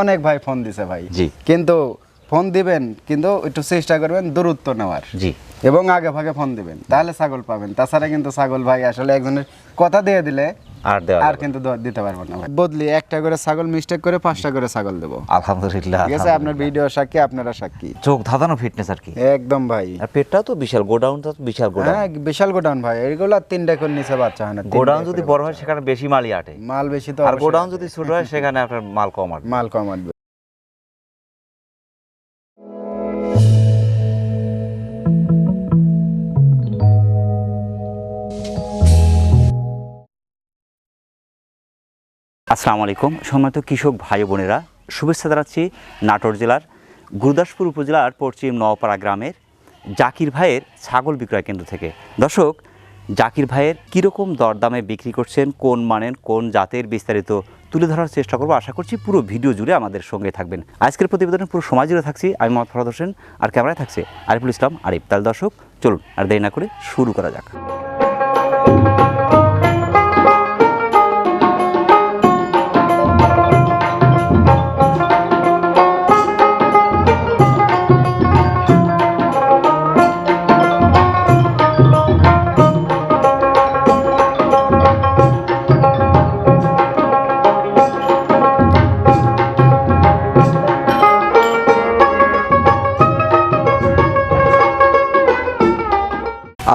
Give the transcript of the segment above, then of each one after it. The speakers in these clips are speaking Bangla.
অনেক ভাই ফোন দিছে ভাই। জি। কিন্তু ফোন দিবেন কিন্তু একটু চেষ্টা করবেন দূরত্ব নেওয়ার। জি। এবং আগে ভাগে ফোন দিবেন। তাহলে ছাগল পাবেন। তাছাড়া কিন্তু ছাগল ভাই আসলে একজনের কথা দিয়ে দিলে আর দেওয়া আর কিন্তু দিতে পারব না বদলি একটা করে ছাগল মিস্টেক করে পাঁচটা করে ছাগল দেবো। আলহামদুলিল্লাহ ঠিক আছে? আপনার ভিডিও সাক্ষী আপনারা সাক্ষী। চোখ ধাঁধানো ফিটনেস আর কি? একদম ভাই। আর পেটটা তো বিশাল গোডাউনটা তো বিশাল গোডাউন। হ্যাঁ বিশাল গোডাউন ভাই। এগুলো তিনটা করে নিচে বাচ্চা হয় না গোডাউন যদি বড় হয় সেখানে বেশি মালই আটে। মাল বেশি তো আর গোডাউন যদি ছোট হয় সেখানে আপনার মাল কম আটবে। মাল কম আসসালামু আলাইকুম। সম্মানিত কৃষক ভাই বোনেরা, শুভেচ্ছা জানাচ্ছি নাটোর জেলার গুরুদাসপুর উপজেলার পশ্চিম নওপাড়া গ্রামের জাকির ভাইয়ের ছাগল বিক্রয় কেন্দ্র থেকে। দর্শক, জাকির ভাইয়ের কীরকম দরদামে বিক্রি করছেন, কোন মানের, কোন জাতের বিস্তারিত তুলে ধরার চেষ্টা করব, আশা করছি পুরো ভিডিও জুড়ে আমাদের সঙ্গে থাকবেন। আজকের প্রতিবেদনে পুরো সময় জুড়ে থাকছি, আমি মোহাম্মদ ফরাদ হোসেন, আর ক্যামেরায় থাকছে আরিফুল ইসলাম আরিফ। তাহলে দর্শক, চলুন, আর দেরি না করে শুরু করা যাক।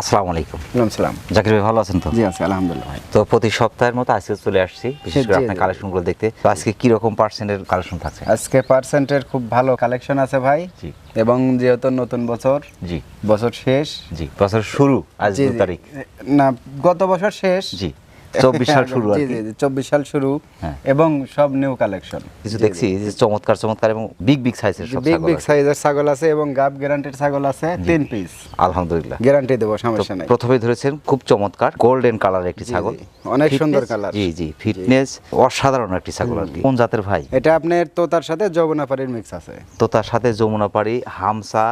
আসসালামু আলাইকুম। সালাম। জাকির ভাই ভালো আছেন তো? জি আছি আলহামদুলিল্লাহ ভাই। তো প্রতি সপ্তাহের মতো আজকে চলে আসছি বিশেষ করে আপনার। কালেকশনগুলো দেখতে। তো আজকে কি রকম পার্সেন্টের কালেকশন থাকছে? আজকে পার্সেন্টের খুব ভালো কালেকশন আছে ভাই। জি। এবং যেহেতু নতুন বছর জি। বছর শেষ। জি বছর শুরু আজ দু তারিখ। না গত বছর শেষ। জি। চব্বিশ সাল শুরু জি জি জি, চব্বিশ সাল শুরু হ্যাঁ। এবং সব নিউ কালেকশন কিছু দেখছি চমৎকার চমৎকার এবং বিগ বিগ সাইজের বিগ বিগ সাইজের ছাগল আছে। এবং গাব গ্যারান্টির ছাগল আছে তিন পিস আলহামদুলিল্লাহ। গ্যারান্টি দেবো সমস্যা নাই। প্রথমে ধরেছেন খুব চমৎকার গোল্ডেন কালার একটি ছাগল। অনেক সুন্দর colour। জি জি ফিটনেস অসাধারণ একটি ছাগল আর কি। কোন জাতের ভাই? এটা আপনার তোতার সাথে যমুনাপাড়ির মিক্স আছে। তো তার সাথে যমুনা পাড়ি হামসা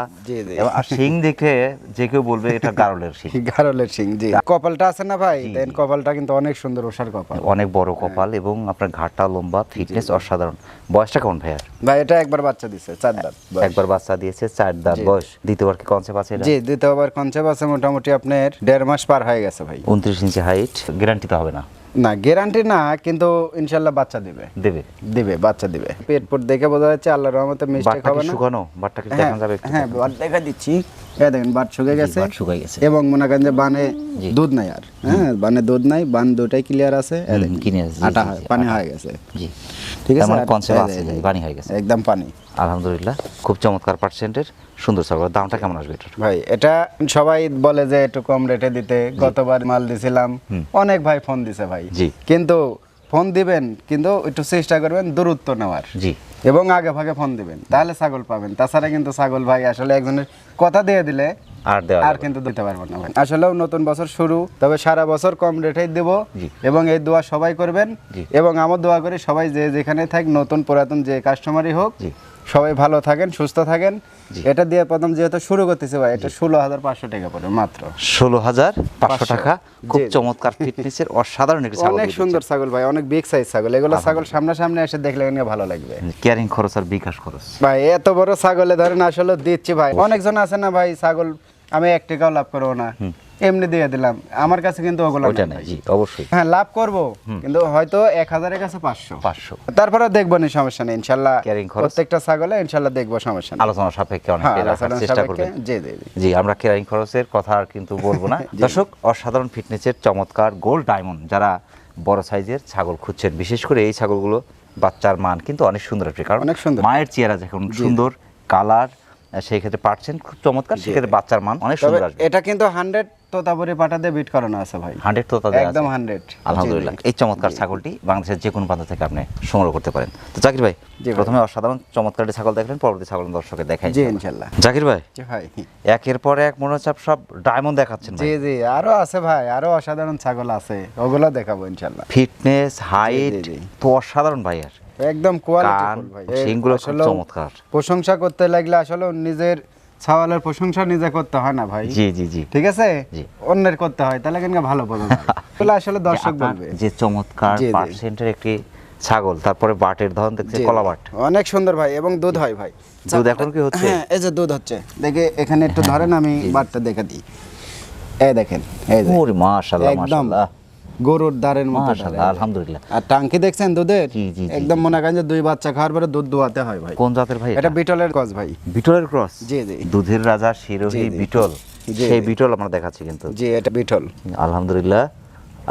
আর শিং দেখে যে কেউ বলবে এটা গারলের শিং। গারলের সিং জি। কপালটা আছে না ভাই? দেন কপালটা কিন্তু অনেক সুন্দর ওষার কপাল। অনেক বড় কপাল এবং আপনার ঘাটটা লম্বা ফিটনেস অসাধারণ। বয়সটা কেমন ভাইয়ার ভাই এটা একবার বাচ্চা দিয়েছে চার দাঁত একবার বাচ্চা দিয়েছে চার দাঁত বয়স। দ্বিতীয়বার কি কনসেপ্ট আছে জি দ্বিতীয়বার কনসেপ্ট আছে মোটামুটি আপনার দেড় মাস পার হয়ে গেছে ভাই। উনত্রিশ ইঞ্চি হাইট গ্যারান্টি তো হবে না। না গ্যারান্টি না কিন্তু ইনশাল্লাহ বাচ্চা দিবে। দিবে। দিবে বাচ্চা দিবে। পেট পুট দেখে বোঝা যাচ্ছে আল্লাহর রহমতে মিস্টেক খাবে হবে না। শুকানো? বাটটা কি দেখা যাবে হ্যাঁ বাট দেখা দিচ্ছি। এই দেখেন বাট শুকে গেছে। বাট শুকাই গেছে। এবং মনে করেন যে বানে দুধ নাই আর। হ্যাঁ বানে দুধ নাই বান দুটাই ক্লিয়ার আছে। এই দেখেন, কিনে আছে, আটা হয়, পানি হয়ে গেছে। জি। ঠিক আছে? মানে কনসেপ্ট আছে পানি হয়ে গেছে। একদম পানি। আলহামদুলিল্লাহ খুব চমৎকার পার্সেন্টের সুন্দর সার্ভার দামটা কেমন আসবে এটা ভাই এটা সবাই বলে যে একটু কম রেটে দিতে। গতবার মাল দিছিলাম। অনেক ভাই ফোন দিছে ভাই। জি। কিন্তু ফোন দিবেন কিন্তু একটু চেষ্টা করবেন দূরত্ব নেওয়ার। জি। এবং আগে ভাগে ফোন দিবেন। তাহলে ছাগল পাবেন। তাছাড়া কিন্তু ছাগল ভাই আসলে একজনের কথা দিয়ে দিলে আর আর কিন্তু দিতে পারব না ভাই। আসলেও নতুন বছর শুরু তবে সারা বছর কম রেটেই দেব এবং এই দোয়া সবাই করবেন এবং আমার দোয়া করে সবাই যে যেখানে থাক নতুন পুরাতন যে কাস্টমারই হোক। সবাই ভালো থাকেন সুস্থ থাকেন। এটা দিয়ে প্রথম যেহেতু শুরু করতেছে ভাই এটা ষোলো হাজার পাঁচশো টাকা পড়বে মাত্র। ষোলো হাজার পাঁচশো টাকা। খুব। চমৎকার ফিটনেসের অসাধারণ অনেক সুন্দর ছাগল ভাই অনেক বিগ সাইজ ছাগল। এগুলো ছাগল সামনাসামনি এসে দেখলে ভালো লাগবে। ক্যারিং খরচ আর বিকাশ খরচ। ভাই এত বড় ছাগলে ধরেন আসলে দিচ্ছি ভাই। অনেকজন আছে না ভাই ছাগল আমি এক টাকাও লাভ করব না। এমনি দিয়ে দিলাম। আমার কাছে কিন্তু ওগুলো ওইটা নাই। জি অবশ্যই। হ্যাঁ লাভ করব কিন্তু হয়তো এক হাজারের কাছে পাঁচশো। পাঁচশো। তারপরে দেখব না সমস্যা নেই খরচ? প্রত্যেকটা ছাগলে ইনশাল্লাহ দেখব সমস্যা নেই। আলোচনা সাপেক্ষে হ্যাঁ অনেকে রাখার চেষ্টা করবেন জি জি জি। আমরা ক্যারিং খরচের কথা আর কিন্তু বলব না। দর্শক অসাধারণ ফিটনেসের চমৎকার গোল্ড ডায়মন্ড যারা বড় সাইজের ছাগল খুঁজছেন বিশেষ করে এই ছাগলগুলো বাচ্চার মান কিন্তু অনেক সুন্দর কারণ অনেক সুন্দর। মায়ের চেহারা যখন সুন্দর কালার সেই ক্ষেত্রে পাচ্ছেন খুব চমৎকার সেক্ষেত্রে বাচ্চার মান অনেক সুন্দর আসবে। এটা কিন্তু হান্ড্রেড তোতাপুরি পাটা দিয়ে বিট করানো আছে ভাই। হান্ড্রেড তো তাদের একদম। 100 আলহামদুলিল্লাহ। এই চমৎকার ছাগলটি বাংলাদেশের যে কোনো প্রান্ত থেকে আপনি সংগ্রহ করতে পারেন। তো জাকির ভাই প্রথমে অসাধারণ চমৎকার ছাগল দেখলেন পরবর্তী ছাগল দর্শকে দেখাই জি ইনশাল্লাহ জাকির ভাই জি ভাই। একের পর এক মনে হচ্ছে সব ডায়মন্ড দেখাচ্ছেন ভাই। জি জি আরও আছে ভাই আরও অসাধারণ ছাগল আছে। ওগুলো দেখাবো ইনশাল্লাহ ফিটনেস হাইট। তো অসাধারণ ভাই আর। একদম কোয়ালিটি ভাই। সিংগুলো খুব চমৎকার। প্রশংসা করতে লাগলে আসলে নিজের ছাওয়ালের প্রশংসা নিজে করতে হয় না ভাই। জি জি জি। ঠিক আছে? অন্যের করতে হয় তাহলে কেন ভালো যায়। আসলে দর্শক বলবে। যে চমৎকার। পার্সেন্টের একটি ছাগল তারপরে বাটের ধরন দেখছি কলা বাট। অনেক সুন্দর ভাই এবং দুধ হয় ভাই। দুধ এখন কি হচ্ছে? হ্যাঁ এই যে দুধ হচ্ছে। দেখে এখানে একটু ধরেন আমি বাটটা দেখে দিই। এই দেখেন এই যে। ওরে মাশাআল্লাহ মাশাআল্লাহ। গরুর দাঁড়ের মতো আলহামদুলিল্লাহ। আর টাঙ্কি দেখছেন দুধের? একদম মনে করেন যে দুই বাচ্চা খাওয়ার পরে দুধ দোয়াতে হয় ভাই। কোন জাতের ভাই এটা বিটলের কস ভাই। বিটলের ক্রস? জি, জি। দুধের রাজা শিরোহী। বিটল। সেই বিটল আমরা দেখাচ্ছি কিন্তু। জি এটা বিটল। আলহামদুলিল্লাহ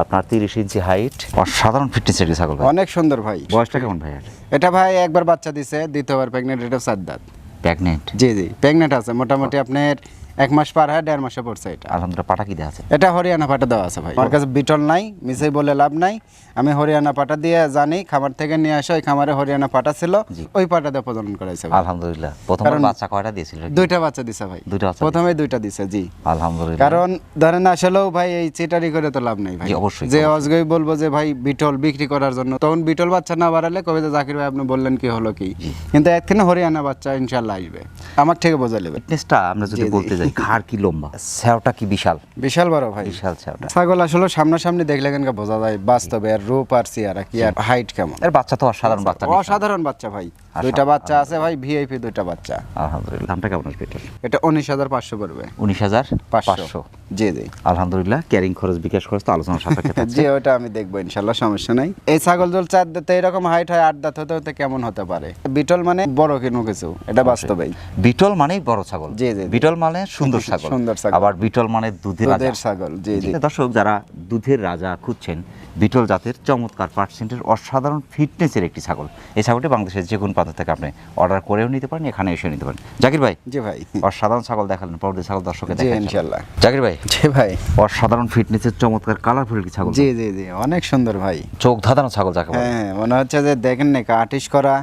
আপনার তিরিশ ইঞ্চি হাইট। আর সাধারণ ফিটনেস একটি ছাগল ভাই। অনেক সুন্দর ভাই। বয়সটা কেমন ভাই এটা? ভাই একবার বাচ্চা দিছে দ্বিতীয়বার প্রেগনেন্ট এটা সাত দাঁত প্রেগনেন্ট জি জি প্রেগনেন্ট আছে। মোটামুটি আপনার এক মাস পার হয় দেড় মাসে পড়ছে এটা। আলহামদুলিল্লাহ পাটা কি দেওয়া আছে? এটা হরিয়ানা পাটা দেওয়া আছে ভাই। আমার কাছে বিটল নাই মিসেই বলে লাভ নাই। আমি হরিয়ানা পাটা দিয়ে জানি খামার থেকে নিয়ে আসা ওই খামারে হরিয়ানা পাটা ছিল ওই পাটা দিয়ে প্রজনন করাইছে আলহামদুলিল্লাহ। প্রথম বাচ্চা কয়টা দিয়েছিল? দুইটা বাচ্চা দিছে ভাই। দুইটা প্রথমে দুইটা দিছে জি। আলহামদুলিল্লাহ। কারণ ধরেন আসলেও ভাই এই চিটারি করে তো লাভ নাই ভাই। অবশ্যই, যে। অজগই বলব যে ভাই বিটল বিক্রি করার জন্য তখন বিটল বাচ্চা না বাড়ালে কবে যে জাকির ভাই আপনি বললেন কি হলো কি? কিন্তু একদিনে হরিয়ানা বাচ্চা ইনশাল্লাহ আসবে। আমার থেকে বোঝা নেবে ফিটনেসটা আমরা যদি। বলতে যাই ঘাড় কি লম্বা? স্যাওটা কি বিশাল? বিশাল বড় ভাই। বিশাল স্যাওটা ছাগল আসলে সামনাসামনি দেখলে কেন বোঝা যায় বাস্তবে আর রূপ আর চেয়ারা কি আর হাইট কেমন? এর বাচ্চা তো অসাধারণ বাচ্চা। অসাধারণ বাচ্চা ভাই। দুইটা বাচ্চা আছে ভাই ভিআইপি দুইটা বাচ্চা। আলহামদুলিল্লাহ দামটা কেমন আসবে এটার? এটা উনিশ হাজার পাঁচশো পড়বে উনিশ হাজার পাঁচশো? জি জি। আলহামদুলিল্লাহ ক্যারিং খরচ বিকাশ খরচ তো আলোচনা সাপেক্ষে জি ওটা আমি দেখব ইনশাল্লাহ সমস্যা নাই। এই ছাগল জল চার দাঁতে এরকম হাইট হয় আট দাঁত হতে হতে কেমন হতে পারে? বিটল মানে বড় কিনো কিছু এটা বাস্তবেই। বিটল মানেই বড় ছাগল। জি, জি, জি। বিটল মানে সুন্দর ছাগল। সুন্দর ছাগল। আবার বিটল মানে দুধের দুধের ছাগল জি জি। দর্শক যারা দুধের রাজা খুঁজছেন বিটল জাতের চমৎকার পার্সেন্টের অসাধারণ ফিটনেসের একটি ছাগল। এই ছাগলটি বাংলাদেশের যে কোনো প্রান্ত থেকে আপনি অর্ডার করেও নিতে পারেন এখানে এসে নিতে পারেন। জাকির ভাই জি ভাই। অসাধারণ ছাগল দেখালেন পরবর্তী ছাগল দর্শকে দেখেন ইনশাআল্লাহ ইনশাল্লাহ। জাকির ভাই জি ভাই। অসাধারণ ফিটনেসের চমৎকার কালারফুল কি ছাগল? জি জি জি অনেক সুন্দর ভাই। চোখ ধাঁধানো ছাগল যাকে হ্যাঁ মনে হচ্ছে যে দেখেন না কাটিশ করা।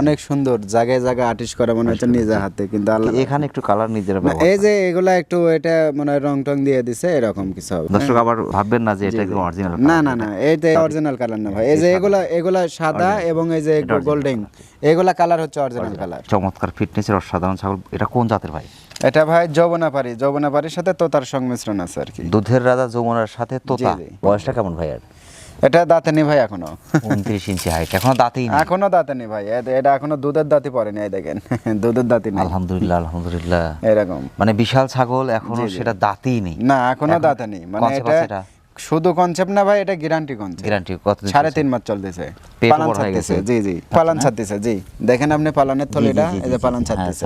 অনেক সুন্দর জায়গায় জায়গায় আর্টিস করা মনে হচ্ছে নিজের হাতে কিন্তু এখানে একটু কালার নিজেরা এই যে এগুলা একটু এটা মনে হয় রং টং দিয়ে দিছে এরকম কিছু হবে। দর্শক আবার ভাববেন না যে এটা একদম অরিজিনাল না না না এইটা অরিজিনাল কালার না ভাই। এই যে এগুলা এগুলা সাদা এবং এই যে গোল্ডেন এগুলা কালার হচ্ছে অরিজিনাল কালার চমৎকার ফিটনেসের অসাধারণ ছাগল। এটা কোন জাতের ভাই? এটা ভাই যৌবনাপাড়ি যৌবনাপাড়ির সাথে তোতার সংমিশ্রণ আছে আর কি। দুধের রাজা যমুনার সাথে তোতা। বয়সটা কেমন ভাই আর এটা দাঁতে নেই ভাই এখনও। উনত্রিশ ইঞ্চি হাইট এখনও দাঁতেই নেই। এখনও দাঁতে নেই ভাই এটা এখনও দুধের দাঁতি পড়েনি এই দেখেন। দুধের দাঁতি নেই। আলহামদুলিল্লাহ আলহামদুলিল্লাহ। এরকম। মানে বিশাল ছাগল এখনও। সেটা দাঁতেই নেই। না এখনও দাঁতে নেই। মানে এটা? শুধু কনসেপ্ট না ভাই এটা গ্যারান্টি কনসেপ্ট গ্যারান্টি কত সাড়ে তিন মাস চলতেছে। পালান ছাড়তেছে জি জি পালান ছাড়তেছে জি। দেখেন আপনি পালানের থলিটা এই যে পালান ছাড়তেছে।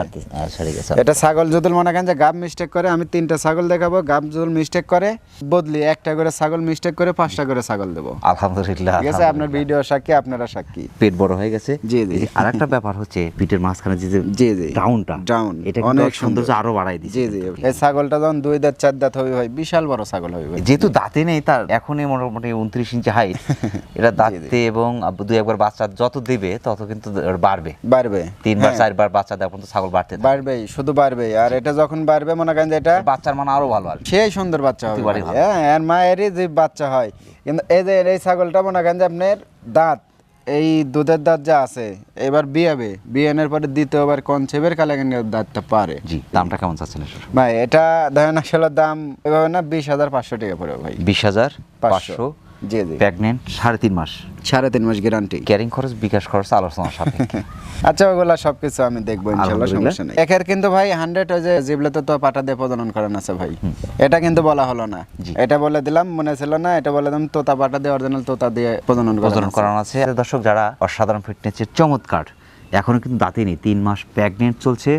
ছাড়তেছে এটা ছাগল যদি মনে করেন যে গাব মিস্টেক করে আমি তিনটা ছাগল দেখাবো গাব যদি মিস্টেক করে বদলি একটা করে ছাগল মিস্টেক করে পাঁচটা করে ছাগল দেবো। আলহামদুলিল্লাহ ঠিক আছে আপনার ভিডিও সাক্ষী আপনারা সাক্ষী। পেট বড় হয়ে গেছে। জি, জি। আর একটা ব্যাপার হচ্ছে পিঠের মাঝখানে যে জি, জি। ডাউনটা Down, এটা অনেক সৌন্দর্য সুন্দর। আরও বাড়াই দিচ্ছে জি জি এই ছাগলটা যখন দুই দাঁত চার দাঁত হবে ভাই বিশাল বড় ছাগল হবে যেহেতু দাঁতে নেই তার এখনই মোটামুটি উনত্রিশ ইঞ্চি হাইট এটা দাঁততে এবং দুই একবার বাচ্চা যত দেবে তত কিন্তু বাড়বে। বাড়বে তিনবার হ্যাঁ, চারবার বাচ্চা দেওয়া পর্যন্ত ছাগল বাড়তে বাড়বে শুধু বাড়বে আর এটা যখন বাড়বে মনে করেন যে এটা বাচ্চার মানে আরও ভালো আর সেই সুন্দর বাচ্চা হবে। ভালো। হ্যাঁ আর মায়েরই যে বাচ্চা হয়। কিন্তু এই যে এই ছাগলটা মনে করেন যে আপনার দাঁত এই দুধের দাঁত যা আছে এবার বিয়াবে। বিয়ানের পরে দ্বিতীয়বার ছেবের কালাগানের দাঁতটা পারে? জি দামটা কেমন চাচ্ছেন? ভাই এটা ধরেন আসলে দাম এভাবে না বিশ হাজার পাঁচশো টাকা পড়বে ভাই। বিশ হাজার পাঁচশো। জি জি। প্রেগনেন্ট সাড়ে তিন মাস। সাড়ে তিন মাস গ্যারান্টি ক্যারিং খরচ বিকাশ খরচ আলোচনা সাপেক্ষে। আচ্ছা ওগুলা সবকিছু আমি দেখব আলহামদুলিল্লাহ। সমস্যা নেই। একের কিন্তু ভাই হান্ড্রেড ওই যে জিবলেতে তো পাটা দিয়ে প্রজনন করানো আছে ভাই। এটা কিন্তু বলা হলো না। এটা বলে দিলাম মনে ছিল না এটা বলে দিলাম তোতা পাটা দিয়ে অরিজিনাল তোতা দিয়ে প্রজনন প্রজনন করানো আছে। দর্শক যারা অসাধারণ ফিটনেসের চমৎকার এখনও কিন্তু দাঁতে নেই। তিন মাস প্রেগনেন্ট চলছে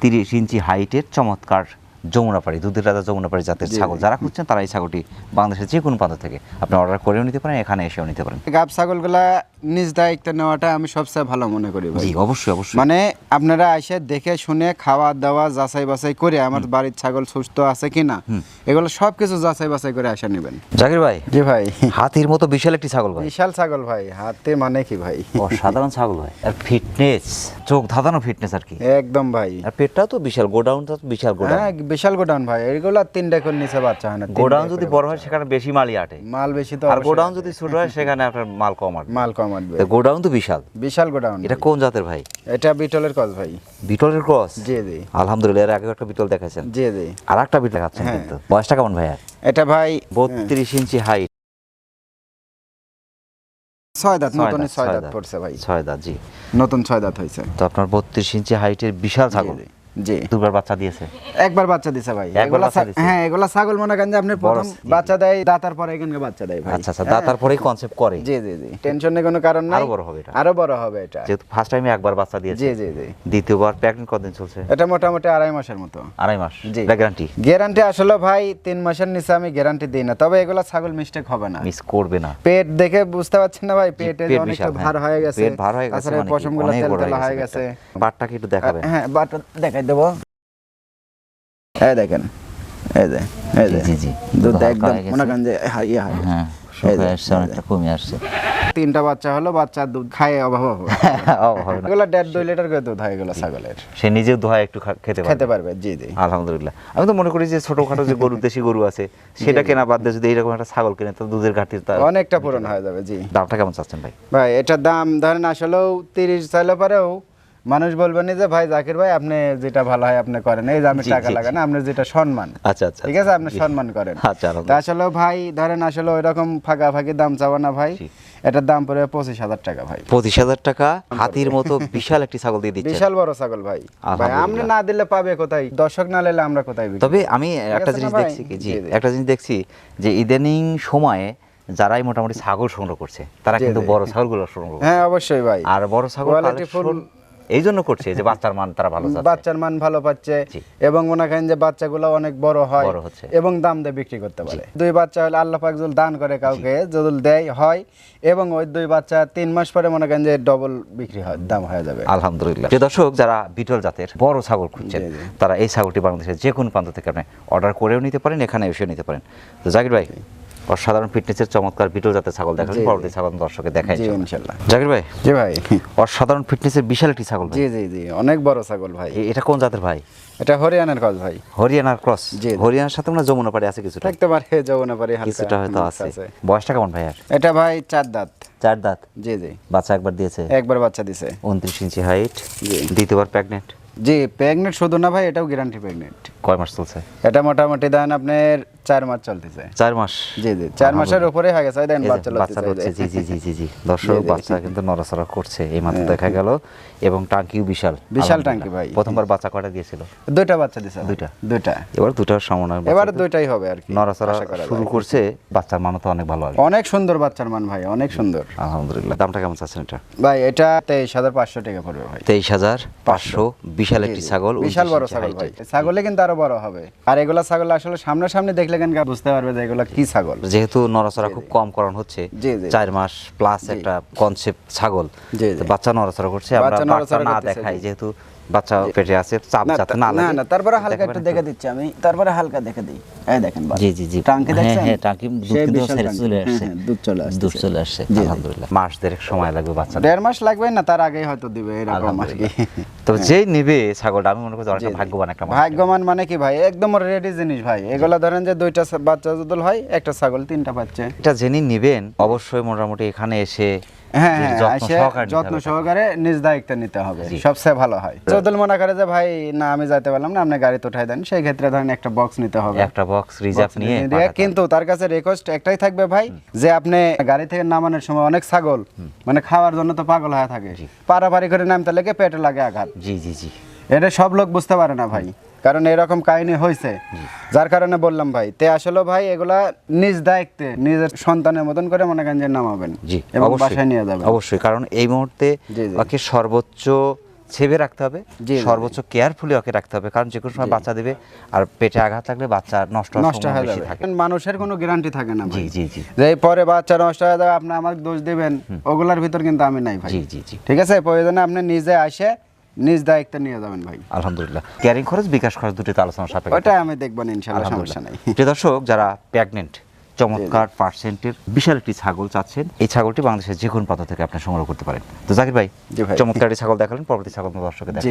তিরিশ ইঞ্চি হাইটের চমৎকার যমুনাপাড়ি দুধের রাজা যমুনাপাড়ি জাতের ছাগল। যারা খুঁজছেন তারা এই ছাগলটি বাংলাদেশের যে কোনো প্রান্ত থেকে আপনি অর্ডার করেও নিতে পারেন এখানে এসেও নিতে পারেন। গাব ছাগলগুলা নিজ দায়িত্ব নেওয়াটা আমি সবচেয়ে ভালো মনে করি জি অবশ্যই অবশ্যই। মানে আপনারা এসে দেখে শুনে খাওয়া দাওয়া যাচাই বাছাই করে আমার বাড়ির ছাগল সুস্থ আছে কিনা এগুলো সবকিছু যাচাই বাছাই করে আসা নেবেন। জাকির ভাই জি ভাই। হাতির মতো বিশাল একটি ছাগল ভাই। বিশাল ছাগল ভাই হাতে মানে কি ভাই? অসাধারণ ছাগল ভাই। আর ফিটনেস চোখ ধাঁধানো ফিটনেস আর কি। একদম ভাই। আর পেটটাও তো বিশাল গোডাউনটা তো বিশাল গোডাউন। বিশাল গোডাউন ভাই এগুলো তিনটা করে নিচে বাচ্চা হয় না গোডাউন যদি বড় হয়। সেখানে বেশি মালই আটে। মাল বেশি তো আর গোডাউন যদি ছোট হয় সেখানে আপনার মাল কম আটবে। মাল কম আসবে তো গোডাউন তো বিশাল। বিশাল গোডাউন এটা কোন জাতের ভাই? এটা বিটলের কস ভাই। বিটলের ক্রস? জি জি। আলহামদুলিল্লাহ এর আগে একটা বিটল দেখাইছেন। জি জি। আর একটা বিটল দেখাচ্ছেন হ্যাঁ। কিন্তু। বয়সটা কেমন ভাই এটা ভাই বত্রিশ ইঞ্চি হাইট। ছয় দাঁত দাঁত, ছয় দাঁত। পড়ছে ভাই। ছয় দাঁত জি। নতুন ছয় দাঁত হয়েছে। তো আপনার বত্রিশ ইঞ্চি হাইটের বিশাল ছাগল। জি, জি দুবার বাচ্চা দিয়েছে। একবার বাচ্চা দিছে ভাই। একবার বাচ্চা ছা- হ্যাঁ এগুলা ছাগল মনে করেন যে আপনি প্রথম জি, জি। বাচ্চা দেয় দাতার পরে এখানে বাচ্চা দেয় ভাই। আচ্ছা আচ্ছা দাতার পরেই কনসেপ্ট করে। জি জি জি। টেনশনের কোনো কারণ নাই। আরও বড় হবে এটা। আরও বড় হবে এটা। যেহেতু ফার্স্ট টাইমে একবার বাচ্চা দিয়েছে। জি জি জি। দ্বিতীয়বার প্রেগনেন্ট কতদিন চলছে? এটা মোটামুটি আড়াই মাসের মতো। আড়াই মাস। জি। গ্যারান্টি গ্যারান্টি আসলে ভাই তিন মাসের নিচে আমি গ্যারান্টি দিই না। তবে এগুলা ছাগল মিস্টেক হবে না। মিস করবে না। পেট দেখে বুঝতে পারছেন না ভাই পেটে ভার হ্যাঁ। হয়ে গেছে। পেট ভার হয়ে গেছে মানে পশমগুলো হয়ে গেছে। পেটটা। একটু দেখাবেন? হ্যাঁ বাটা দেখাই দেবো। এই দেখেন এই যে এই যে। জি, জি। দুধ দুধ একদম মনে করেন যে ইয়ে হয়। হ্যাঁ অনেকটা কমে আসছে। তিনটা বাচ্চা হলো বাচ্চা দুধ খায় অভাব হবে। এগুলো দেড় দুই লিটার করে দুধ হয় এগুলো ছাগলের। সে নিজেও দোহা একটু খেতে খেতে পারবে জি জি। আলহামদুলিল্লাহ। আমি তো মনে করি যে ছোটখাটো যে গরু দেশি গরু আছে সেটা কেনা বাদ দিয়ে যদি এইরকম একটা ছাগল কিনে তো দুধের ঘাটতি তার অনেকটা পূরণ হয়ে যাবে জি। দামটা কেমন চাচ্ছেন ভাই? ভাই এটার দাম ধরেন আসলেও তিরিশ চাইলে পরেও মানুষ বলবেন যে ভাই জাকির ভাই আপনি যেটা ভালো হয় আপনি করেন। এই যে আমি টাকা লাগান আপনি যেটা সম্মান। আচ্ছা আচ্ছা ঠিক আছে আপনি সম্মান করেন। আচ্ছা তা আসলে ভাই ধরেন আসলে ওই রকম ফাঁকা ফাঁকি দাম চাওয়া না ভাই এটার দাম পড়বে পঁচিশ হাজার টাকা ভাই। পঁচিশ হাজার টাকা হাতির মতো বিশাল একটি ছাগল দিয়ে দিচ্ছে বিশাল বড় ছাগল ভাই। ভাই আপনি না দিলে পাবে কোথায়? দর্শক না নিলে আমরা কোথায় বিক্রি তবে আমি একটা জিনিস দেখছি কি? জি। একটা জিনিস দেখছি যে ইদানিং সময়ে যারাই মোটামুটি ছাগল সংগ্রহ করছে তারা কিন্তু। বড় ছাগলগুলো সংগ্রহ হ্যাঁ অবশ্যই ভাই। আর বড় ছাগল এই জন্য করছে যে বাচ্চার মান তারা ভালো যাচ্ছে। বাচ্চার মান ভালো পাচ্ছে এবং মনে করেন যে বাচ্চাগুলো অনেক বড় হয় এবং দাম দিয়ে বিক্রি করতে পারে। দুই বাচ্চা হলে আল্লাহ পাক যদি দান করে কাউকে যদি দেয় হয় এবং ওই দুই বাচ্চা তিন মাস পরে মনে করেন যে ডবল বিক্রি হয় দাম হয়ে যাবে। আলহামদুলিল্লাহ। যে দর্শক যারা বিটল জাতের বড় ছাগল খুঁজছেন। তারা এই ছাগলটি বাংলাদেশের যে কোনো প্রান্ত থেকে আপনি অর্ডার করেও নিতে পারেন এখানে এসেও নিতে পারেন। তো জাকির ভাই অসাধারণ ফিটনেসের চমৎকার বিটল জাতের ছাগল দেখালেন। পরবর্তী ছাগল দর্শকে দেখাই জি ইনশাল্লাহ। জাকির ভাই জি ভাই। অসাধারণ ফিটনেসের বিশাল একটি ছাগল জি জি জি অনেক বড় ছাগল ভাই। এটা কোন জাতের ভাই? এটা হরিয়ানার কাজ ভাই। হরিয়ানার ক্রস জি। হরিয়ানার সাথে আমরা যমুনা পাড়ে আছে কিছুটা। থাকতে পারে পারে হালকা কিছুটা হয়তো আছে। বয়সটা কেমন ভাই আর? এটা ভাই চার দাঁত। চার দাঁত? জি জি। বাচ্চা একবার দিয়েছে? একবার বাচ্চা দিয়েছে উনত্রিশ ইঞ্চি হাইট জি। দ্বিতীয়বার প্রেগনেন্ট জি প্রেগনেন্ট শুধু না ভাই এটাও গ্যারান্টি প্রেগনেন্ট কয় মাস চলছে? এটা মোটামুটি দেন আপনার চার মাস চলতেছে। চার মাস? জি জি চার মাসের উপরে হয়ে গেছে দেন বাচ্চা বাচ্চা হচ্ছে জি জি জি জি জি। দর্শক। বাচ্চা কিন্তু নড়াচড়া করছে এই মাত্র দেখা গেল। এবং টাঙ্কিও বিশাল। বিশাল টাঙ্কি ভাই। প্রথমবার বাচ্চা কয়টা দিয়েছিল? দুইটা বাচ্চা ভাই। দুইটা? দুইটা। এবার দুটার সমান এবার দুইটাই হবে আর কি নড়াচড়া শুরু করছে বাচ্চার মানও তো অনেক ভালো হবে। অনেক সুন্দর বাচ্চার মান ভাই অনেক সুন্দর। আলহামদুলিল্লাহ। দামটা কেমন চাচ্ছেন এটা? ভাই এটা তেইশ হাজার পাঁচশো টাকা পড়বে ভাই। তেইশ হাজার পাঁচশো। বিশাল একটি ছাগল বিশাল বড় ছাগল ভাই। ছাগলে কিন্তু আরও বড় হবে। আর এগুলা ছাগল আসলে সামনাসামনি দেখলে কেন বুঝতে পারবে যে এগুলো কি ছাগল? যেহেতু নড়াচড়া খুব কম করণ হচ্ছে। চার মাস প্লাস একটা কনসেপ্ট ছাগল। বাচ্চা নড়াচড়া করছে আমরা না দেখাই যেহেতু বাচ্চা পেটে আছে চাপ যাতে না না লাগে। না তারপরে হালকা একটু? দেখে দিচ্ছি আমি। তারপরে হালকা দেখে দিই। এই দেখেন জি জি জি। টাঙ্কি হ্যাঁ, দেখছেন? হ্যাঁ টাঙ্কি দুধ কিন্তু ছেড়ে চলে হ্যাঁ, আসছে। হ্যাঁ, দুধ চলে আসছে। দুধ চলে আসছে। আলহামদুলিল্লাহ। মাস দেড়েক সময় লাগবে বাচ্চা দেড় মাস লাগবে না তার আগেই হয়তো দিবে এরকম আর কি। তো যেই নিবে ছাগলটা আমি মনে করি অনেকটা। ভাগ্যবান একটা ভাগ্যবান মানে কি ভাই? একদম রেডি জিনিস ভাই। এগুলা ধরেন যে দুইটা বাচ্চা যদি হয় একটা ছাগল তিনটা বাচ্চা। এটা জেনে নিবেন অবশ্যই মোটামুটি এখানে এসে হ্যাঁ হ্যাঁ যত্ন সহকারে নিতে যত্ন হবে। সহকারে নিজ দায়িত্ব নিতে হবে। সবচেয়ে ভালো হয়। যদি মনে করে যে ভাই না আমি যাইতে পারলাম না আপনি গাড়িতে উঠাই দেন। সেই ক্ষেত্রে ধরেন একটা বক্স নিতে হবে। একটা বক্স রিজার্ভ নিয়ে। কিন্তু তার কাছে রিকোয়েস্ট একটাই থাকবে ভাই যে আপনি গাড়ি থেকে নামানোর সময় অনেক ছাগল মানে খাওয়ার জন্য তো পাগল হয়ে থাকে। পারাপারি করে নামতে লেগে পেটে লাগে আঘাত। জি জি জি। এটা সব লোক বুঝতে পারে না ভাই। কারণ এরকম কাহিনী হয়েছে যার কারণে বললাম ভাই তে আসলে ভাই এগুলা নিজ দায়িত্বে নিজের সন্তানের মতন করে মনে করেন যে নামাবেন জি এবং বাসায় নিয়ে যাবেন। অবশ্যই কারণ এই মুহূর্তে। ওকে সর্বোচ্চ ছেবে রাখতে হবে। সর্বোচ্চ কেয়ারফুলি ওকে রাখতে হবে কারণ যে কোনো সময় বাচ্চা দেবে আর পেটে আঘাত লাগলে বাচ্চা নষ্ট নষ্ট হয়ে যাবে। কারণ মানুষের কোনো গ্যারান্টি থাকে না জি ভাই। জি জি যে এই পরে বাচ্চা নষ্ট হয়ে যাবে আপনি আমাকে দোষ দেবেন ওগুলার ভিতর কিন্তু আমি নাই ভাই। জি জি জি। ঠিক আছে? প্রয়োজনে আপনি নিজে আসে নিজ দায়িত্ব নিয়ে যাবেন ভাই। আলহামদুলিল্লাহ। ক্যারিং খরচ বিকাশ খরচ দুটোতে আলোচনা সাপেক্ষে। ওটা আমি দেখব ইনশাআল্লাহ সমস্যা নাই। প্রিয় দর্শক যারা প্রেগনেন্ট চমৎকার পার্সেন্টের বিশাল একটি ছাগল চাচ্ছেন। এই ছাগলটি বাংলাদেশের যে কোনো প্রান্ত থেকে আপনি সংগ্রহ করতে পারেন। তো জাকির ভাই চমৎকার একটি ছাগল দেখালেন পরবর্তী ছাগল দর্শকে জি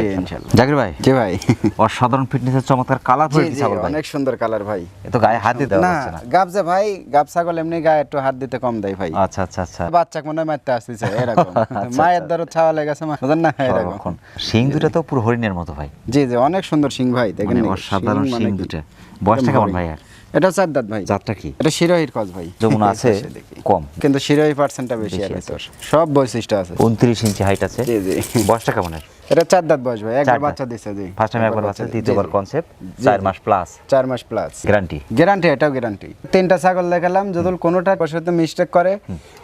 জাকির ভাই জি ভাই। অসাধারণ ফিটনেসের চমৎকার কালারফুল জি ছাগল ভাই। অনেক সুন্দর কালার ভাই। এ তো গায়ে হাত দেওয়া না যাচ্ছে না। গাব ভাই গাব ছাগল এমনি গায়ে একটু হাত দিতে কম দেয় ভাই। আচ্ছা আচ্ছা আচ্ছা। বাচ্চা মনে মারতে আসতেছে এরকম। আচ্ছা, মায়ের দ্বারা ছাওয়া লেগেছে মা বুঝেন না এরকম। শিং দুটা তো পুরো হরিণের মতো ভাই। জি জি অনেক সুন্দর সিং ভাই দেখেন মানে অসাধারণ শিং মানে কি? বয়সটা কেমন ভাই আর এটা চার দাঁত ভাই। জাতটা কি? এটা শিরোহির কস ভাই। যমুনা আছে। কম। কিন্তু শিরোহি পার্সেন্টটা বেশি আর আছে। আছে। সব বৈশিষ্ট্য আছে। উনত্রিশ ইঞ্চি হাইট আছে। জি জি। বয়সটা কেমন এর? এটা চার দাঁত বয়স ভাই একবার বাচ্চা দিছে জি। ফার্স্ট টাইম একবার বাচ্চা দ্বিতীয়বার কনসেপ্ট চার মাস প্লাস চার মাস প্লাস গ্যারান্টি গ্যারান্টি এটাও গ্যারান্টি তিনটা ছাগল দেখালাম যদি কোনোটা সাথে মিস্টেক করে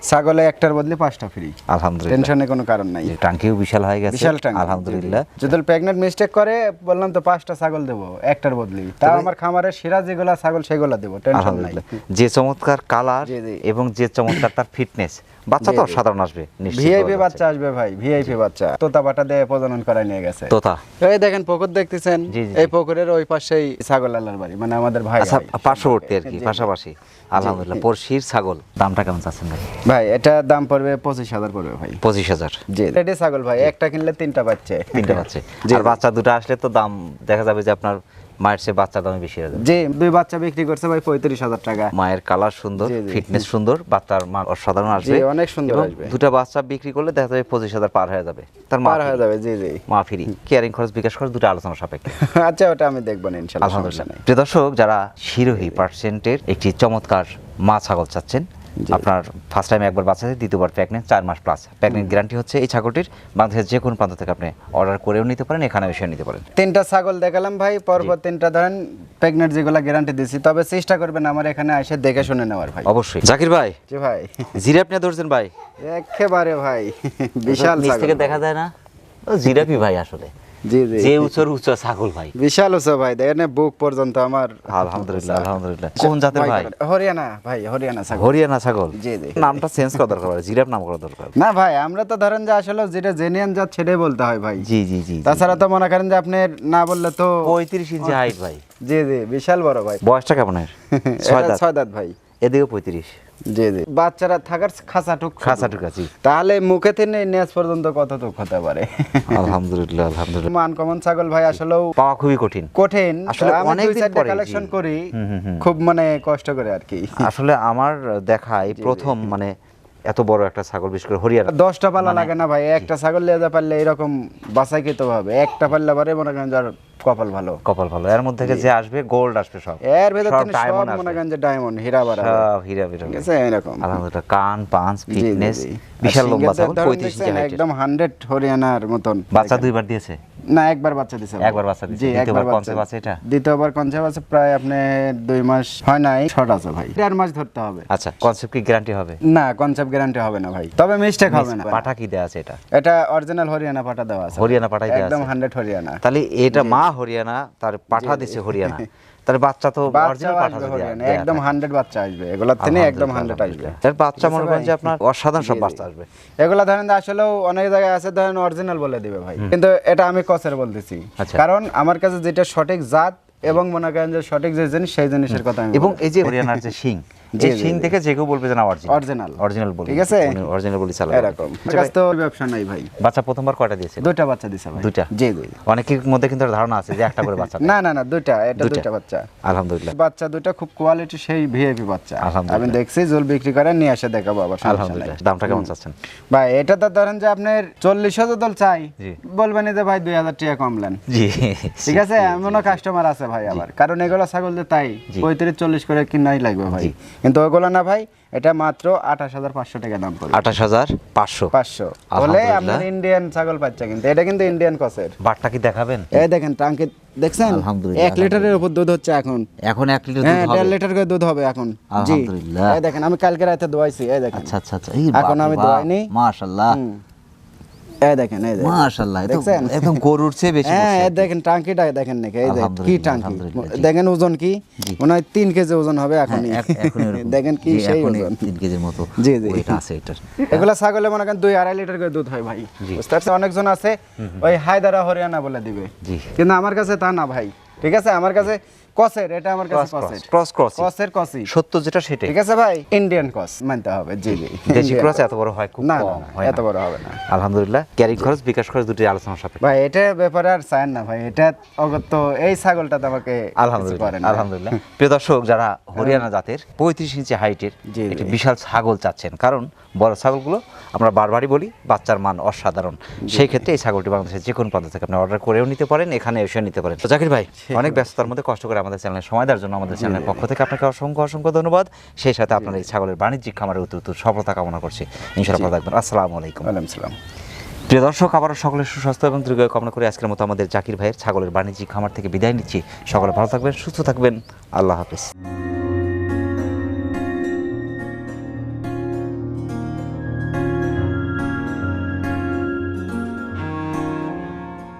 ছাগলে একটার বদলে পাঁচটা ফ্রি আলহামদুলিল্লাহ। টেনশনে কোনো কারণ নাই। টাঙ্কিও বিশাল হয়ে গেছে। বিশাল টাঙ্কি আলহামদুলিল্লাহ। যদি প্রেগনেন্ট মিস্টেক করে বললাম তো পাঁচটা ছাগল দেবো একটার বদলি। তাও আমার খামারের সেরা যেগুলা ছাগল সেগুলা দেবো টেনশন নাই। যে চমৎকার কালার। এবং যে চমৎকার তার ফিটনেস বাচ্চা তো সাধারণ আসবে ভিআইপি বাচ্চা আসবে ভাই ভিআইপি বাচ্চা। তোতা বাটা দিয়ে প্রজনন করায় নিয়ে গেছে। তোতা। এই দেখেন পুকুর দেখতেছেন এই পুকুরের ওই পাশেই ছাগল আল্লাহর বাড়ি মানে আমাদের ভাই আচ্ছা পার্শ্ববর্তী আর কি। পাশাপাশি। আলহামদুলিল্লাহ পড়শির ছাগল। দামটা কেমন চাচ্ছেন ভাই? ভাই এটা দাম পড়বে পঁচিশ হাজার পড়বে ভাই। পঁচিশ হাজার। জি রেডি ছাগল ভাই একটা কিনলে তিনটা বাচ্চা। তিনটে বাচ্চা। আর বাচ্চা দুটো আসলে তো দাম দেখা যাবে যে আপনার মায়ের চেয়ে বাচ্চার দামে বেশি হয়ে জি দুই বাচ্চা বিক্রি করছে ভাই পঁয়ত্রিশ হাজার টাকা। মায়ের কালার সুন্দর। ফিটনেস সুন্দর বাচ্চার মান অসাধারণ আসবে। অনেক সুন্দর আসবে। দুটো বাচ্চা বিক্রি করলে দেখা যাবে পঁচিশ হাজার পার হয়ে যাবে। তার পার হয়ে যাবে জি জি। মা ফ্রি কেয়ারিং খরচ বিকাশ খরচ দুটো আলোচনা সাপেক্ষে। আচ্ছা ওটা আমি দেখব না আলহামদুলিল্লাহ। প্রিয় দর্শক যারা শিরোহী পার্সেন্টের একটি চমৎকার মা ছাগল চাচ্ছেন আপনার ফার্স্ট টাইম একবার বাচ্চা দিয়ে দ্বিতীয়বার প্রেগনেন্ট চার মাস প্লাস প্রেগনেন্ট গ্যারান্টি হচ্ছে এই ছাগলটির বাংলাদেশের যে কোনো প্রান্ত থেকে আপনি অর্ডার করেও নিতে পারেন এখানে এসে নিতে পারেন। তিনটা ছাগল দেখালাম ভাই পরপর তিনটা ধরেন প্রেগনেন্ট যেগুলো গ্যারান্টি দিছি। তবে চেষ্টা করবেন আমার এখানে এসে দেখে শুনে নেওয়ার ভাই। অবশ্যই। জাকির ভাই জি ভাই। জিরে আপনি ধরছেন ভাই। একেবারে ভাই বিশাল ছাগল থেকে দেখা যায় না? ও জিরাপি ভাই আসলে। জি জি। যে উঁচুর উঁচু ছাগল ভাই। বিশাল উঁচু ভাই দেখেন বুক পর্যন্ত আমার। আলহামদুলিল্লাহ আলহামদুলিল্লাহ। কোন জাতের ভাই? হরিয়ানা ভাই হরিয়ানা ছাগল। হরিয়ানা ছাগল? জি, জি। নামটা চেঞ্জ করা দরকার ভাই, নাম করা দরকার। না ভাই আমরা তো ধরেন যে আসলে যেটা জেনিয়ান জাত সেটাই বলতে হয় ভাই। জি জি জি। তাছাড়া তো মনে করেন যে আপনি না বললে তো পঁয়ত্রিশ ইঞ্চি হাইট ভাই। জি জি বিশাল বড় ভাই। বয়সটা কেমন এর? ছয় দাঁত। ভাই। এদিকে পঁয়ত্রিশ। জি জি। বাচ্চারা থাকার খাঁচাটুক আছে। তাহলে মুখে থেকে নেস পর্যন্ত কতটুক হতে পারে? আলহামদুলিল্লাহ আলহামদুলিল্লাহ। মান কমন ছাগল ভাই আসলেও পাওয়া খুবই কঠিন। কঠিন। আসলে অনেক দিন পরে, কালেকশন করি। খুব মানে কষ্ট করে আর কি। আসলে আমার দেখাই প্রথম মানে এত বড় একটা ছাগল বিশেষ করে হরিয়ানা। দশটা পাল্লা মানে লাগে না ভাই একটা ছাগল লিয়ে যা পারলে এরকম বাসাই খেতে হবে। একটা পাল্লা পারে মনে করেন যার কপাল ভালো। কপাল ভালো। এর মধ্যে থেকে যে আসবে গোল্ড আসবে সব। এর ভেতর সব থেকে সব মনে করেন যে ডায়মন্ড হীরা বাড়া সব হীরা বেরো আছে এরকম। আলহামদুলিল্লাহ কান পাঁচ ফিটনেস বিশাল লম্বা ছাগল ধরন পঁয়ত্রিশ ইঞ্চি দেখছেন, একদম হান্ড্রেড হরিয়ানার মতন। বাচ্চা দুইবার দিয়েছে? না একবার বাচ্চা দিছে একবার বাচ্চা দিছে। দ্বিতীয়বার concept আছে এটা? দ্বিতীয়বার কনসেপ্ট আছে প্রায় আপনি দুই মাস হয় নাই শর্ট আছে ভাই। দেড় মাস ধরতে হবে। আচ্ছা কনসেপ্ট কি গ্যারান্টি হবে? না কনসেপ্ট গ্যারান্টি হবে না ভাই। তবে মিস্টেক হবে না। পাঠা কি দেয়া আছে এটা? এটা অরিজিনাল হরিয়ানা পাটা দেওয়া আছে। হরিয়ানা পাঠাই দেয়া একদম আছে। হান্ড্রেড হরিয়ানা। তাহলে এটা মা হরিয়ানা তার পাঠা দিছে হরিয়ানা। তার বাচ্চা তো অরিজিনাল পাঠা হরিয়ানা একদম থাকে। হান্ড্রেড বাচ্চা আসবে। এগুলোর থেকে একদম হান্ড্রেড আসবে। তার বাচ্চা মনে করেন যে আপনার অসাধারণ সব বাচ্চা আসবে। এগুলা ধরেন আসলেও অনেক জায়গায় আছে ধরেন অরিজিনাল বলে দিবে ভাই। কিন্তু এটা আমি কসের বলতেছি। আচ্ছা। কারণ আমার কাছে যেটা সঠিক জাত এবং মনে করেন যে সঠিক যে জিনিস সেই জিনিসের কথা এবং এই যে হরিয়ানার যে শিং জি, এই শিং যে কেউ বলবে যে না অরিজিনাল। অরিজিনাল বলি ঠিক আছে? অরিজিনাল বলি চালাবে। এরকম। আচ্ছা ভাই, তো ব্যবসা নাই ভাই। বাচ্চা প্রথমবার কয়টা দিয়েছে? দুইটা বাচ্চা দিছে ভাই। দুইটা? জি জি। অনেকের মধ্যে কিন্তু ধারণা আছে যে একটা করে বাচ্চা না না না দুইটা এটা দুইটা? বাচ্চা। আলহামদুলিল্লাহ। বাচ্চা দুইটা খুব কোয়ালিটি সেই ভিআইপি বাচ্চা। আমি দেখছি জল বিক্রি করে নিয়ে এসে দেখাবো আবার আলহামদুলিল্লাহ। দামটা কেমন চাচ্ছেন? ভাই এটা তো ধরেন যে আপনার চল্লিশ হাজার দল চাই। বলবেন যে ভাই দুই হাজার টাকা কমলেন। জি। ঠিক আছে? এমনও কাস্টমার আছে ভাই আবার। কারণ এগুলো ছাগল যে তাই পঁয়ত্রিশ চল্লিশ করে কিনাই লাগবে ভাই। কিন্তু ওগুলো না ভাই এটা মাত্র আঠাশ হাজার পাঁচশো টাকা দাম পড়বে আঠাশ হাজার পাঁচশো? পাঁচশো। বলে আপনার ইন্ডিয়ান ছাগল পাচ্ছে কিন্তু এটা কিন্তু ইন্ডিয়ান কসের বাটটা কি দেখাবেন? এই দেখেন টাঙ্কি দেখছেন? আলহামদুলিল্লাহ, এক লিটারের উপর দুধ হচ্ছে এখন। এখন এক লিটার হ্যাঁ দেড় লিটার করে দুধ হবে এখন। জি। আলহামদুলিল্লাহ। এই দেখেন আমি কালকে রাতে দোয়াইছি এই দেখেন। আচ্ছা আচ্ছা আচ্ছা এখন আমি দোয়াইনি। মাশাআল্লাহ। এই দেখেন এই দেখেন। মাশাআল্লাহ এ একদম গরুর চেয়ে বেশি হ্যাঁ দেখেন টাঙ্কিটা দেখেন নাকি? এই দেখেন কি টাঙ্কি? দেখেন ওজন কি? মনে হয় তিন কেজি ওজন হবে এখনই। এক- এখনই ওরকম। দেখেন কি সেই ওজন। তিন কেজির মতো জি, জি। weight আছে এটার। এগুলা ছাগলে মনে করেন দুই আড়াই লিটার করে দুধ হয় ভাই। বুঝতে পারছেন? অনেকজন আছে ওই হায়দারা হরিয়ানা বলে দিবে। কিন্তু আমার কাছে তা না ভাই। ঠিক আছে? আমার কাছে কসের এটা আমার কাছে কসের। Cross cross. কসের কসি। সত্য যেটা সেটাই। ঠিক আছে ভাই? ইন্ডিয়ান কস মানতে হবে জি জি। দেশি ক্রস এত বড় হয় খুব না এত বড় হবে না। আলহামদুলিল্লাহ ক্যারি খরচ বিকাশ খরচ দুটি আলোচনা সাপেক্ষে। ভাই এটা ব্যাপারে আর চায় না ভাই এটা এই ছাগলটা তো আমাকে আলহামদুলিল্লাহ আলহামদুলিল্লাহ। প্রিয় দর্শক যারা হরিয়ানা জাতের পঁয়ত্রিশ ইঞ্চি হাইটের একটি বিশাল ছাগল চাচ্ছেন। কারণ বড় ছাগলগুলো আমরা বারবারই বলি বাচ্চার মান অসাধারণ। সেই ক্ষেত্রে এই ছাগলটি বাংলাদেশের যে কোনো প্রান্ত থেকে আপনি অর্ডার করেও নিতে পারেন এখানে এসে নিতে পারেন। তো জাকির ভাই অনেক ব্যস্ততার মধ্যে কষ্ট করে আমাদের চ্যানেলে সময় দেওয়ার জন্য আমাদের চ্যানেলের পক্ষ থেকে আপনাকে অসংখ্য অসংখ্য ধন্যবাদ। সেই সাথে আপনার এই ছাগলের বাণিজ্যিক খামারের উত্তর উত্তর সফলতা কামনা করছি। ইনশাআল্লাহ থাকবেন। আসসালামু আলাইকুম। আলাইকুম সালাম। প্রিয় দর্শক আবারও সকলের সুস্বাস্থ্য এবং দীর্ঘ কামনা করে আজকের মতো আমাদের জাকির ভাইয়ের ছাগলের বাণিজ্যিক খামার থেকে বিদায় নিচ্ছি। সকলে ভালো থাকবেন সুস্থ থাকবেন। আল্লাহ হাফিজ।